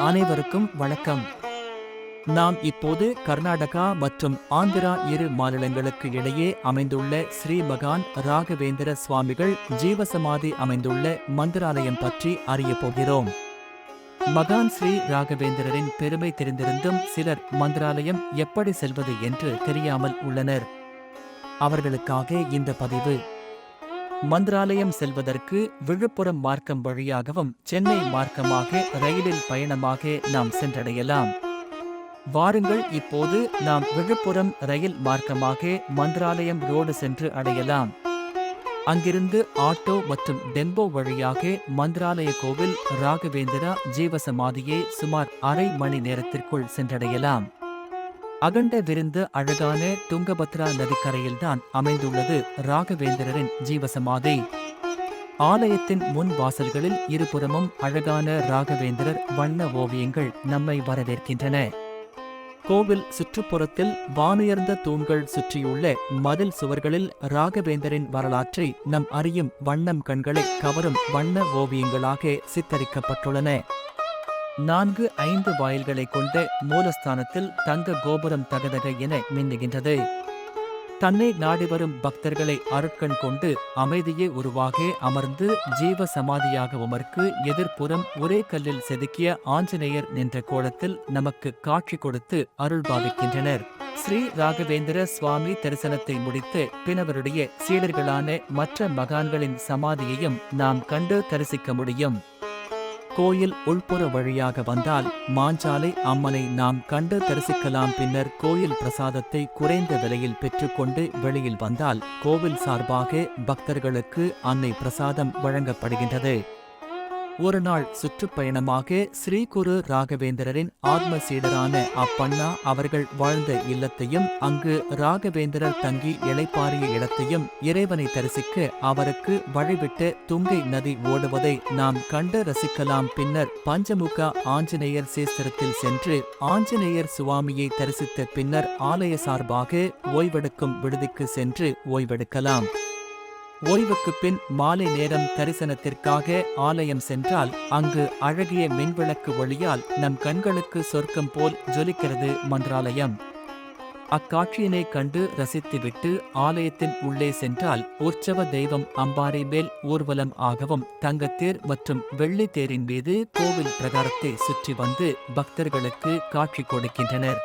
அனைவருக்கும் வணக்கம். நாம் இப்போது கர்நாடகா மற்றும் ஆந்திரா இரு மாநிலங்களுக்கு இடையே அமைந்துள்ள ஸ்ரீ மகான் ராகவேந்திர சுவாமிகள் ஜீவசமாதி அமைந்துள்ள மந்திராலயம் பற்றி அறியப் போகிறோம். மகான் ஸ்ரீ ராகவேந்திரரின் பெருமை தெரிந்திருந்தும் சிலர் மந்திராலயம் எப்படி செல்வது என்று தெரியாமல் உள்ளனர். அவர்களுக்காக இந்த பதிவு மந்திராலயம் செல்வதற்கு விழுப்புரம் மார்க்கம் வழியாகவும் சென்னை மார்க்கமாக ரயிலில் பயணமாக நாம் சென்றடையலாம். வாருங்கள் இப்போது நாம் விழுப்புரம் ரயில் மார்க்கமாக மந்திராலயம் ரோடு சென்று அடையலாம். அங்கிருந்து ஆட்டோ மற்றும் டெம்போ வழியாக மந்திராலய கோவில் ராகவேந்திரா ஜீவசமாதியை சுமார் அரை மணி நேரத்திற்குள் சென்றடையலாம். அகண்ட விருந்து அழகான துங்கபத்ரா நதிக்கரையில்தான் அமைந்துள்ளது ராகவேந்திரரின் ஜீவசமாதி. ஆலயத்தின் முன் வாசல்களில் இருபுறமும் அழகான ராகவேந்திரர் வண்ண ஓவியங்கள் நம்மை வரவேற்கின்றன. கோவில் சுற்றுப்புறத்தில் வானுயர்ந்த தூண்கள் சுற்றியுள்ள மதில் சுவர்களில் ராகவேந்தரின் வரலாற்றை நம் அறியும் வண்ணம் கண்களை கவரும் வண்ண ஓவியங்களாக சித்தரிக்கப்பட்டுள்ளன. நான்கு ஐந்து வாயில்களை கொண்ட மூலஸ்தானத்தில் தங்க கோபுரம் தகதக என மின்னுகின்றது. தன்னை நாடி வரும் பக்தர்களை அருட்கண் கொண்டு அமைதியை உருவாக அமர்ந்து ஜீவ சமாதியாக உமர்க்கு எதிர்ப்புறம் ஒரே கல்லில் செதுக்கிய ஆஞ்சநேயர் நின்ற கோலத்தில் நமக்கு காட்சி கொடுத்து அருள் பாவிக்கின்றனர். ஸ்ரீ ராகவேந்திர சுவாமி தரிசனத்தை முடித்து பின்னவருடைய சீடர்களான மற்ற மகான்களின் சமாதியையும் நாம் கண்டு தரிசிக்க முடியும். கோயில் உள்புற வழியாக வந்தால் மாஞ்சாலை அம்மனை நாம் கண்டு தரிசிக்கலாம். பின்னர் கோயில் பிரசாதத்தை குறைந்த விலையில் பெற்றுக்கொண்டு வெளியில் வந்தால் கோவில் சார்பாக பக்தர்களுக்கு அன்னை பிரசாதம் வழங்கப்படுகின்றது. ஒரு நாள் சுற்றுப்பயணமாக ஸ்ரீ குரு ராகவேந்திரரின் ஆத்ம சீடரான அப்பண்ணா அவர்கள் வாழ்ந்த இல்லத்தையும் அங்கு ராகவேந்திரர் தங்கி இளைப்பாறிய இடத்தையும் இறைவனை தரிசிக்க அவருக்கு வழிவிட்டு துங்கை நதி ஓடுவதை நாம் கண்டு ரசிக்கலாம். பின்னர் பஞ்சமுக ஆஞ்சநேயர் சேஸ்திரத்தில் சென்று ஆஞ்சநேயர் சுவாமியை தரிசித்த பின்னர் ஆலய சார்பாக ஓய்வெடுக்கும் விடுதிக்கு சென்று ஓய்வெடுக்கலாம். ஓய்வுக்கு பின் மாலை நேரம் தரிசனத்திற்காக ஆலயம் சென்றால் அங்கு அழகிய மின்விளக்கு ஒளியால் நம் கண்களுக்கு சொர்க்கம் போல் ஜொலிக்கிறது மன்றாலயம் அக்காட்சியினை கண்டு ரசித்துவிட்டு ஆலயத்தின் உள்ளே சென்றால் உற்சவ தெய்வம் அம்பாரி மேல் ஊர்வலம் ஆகவும் தங்கத்தேர் மற்றும் வெள்ளித்தேரின் மீது கோவில் பிரகாரத்தை சுற்றி வந்து பக்தர்களுக்கு காட்சி கொடுக்கின்றனர்.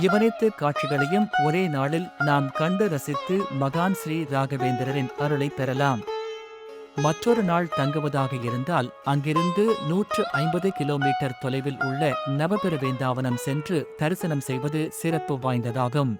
இவனைத்து காட்சிகளையும் ஒரே நாளில் நாம் கண்டு ரசித்து மகான் ஸ்ரீ ராகவேந்திரரின் அருளை பெறலாம். மற்றொரு நாள் தங்குவதாக இருந்தால் அங்கிருந்து நூற்று ஐம்பது கிலோமீட்டர் தொலைவில் உள்ள நவபிரவேந்தாவனம் சென்று தரிசனம் செய்வது சிறப்பு வாய்ந்ததாகும்.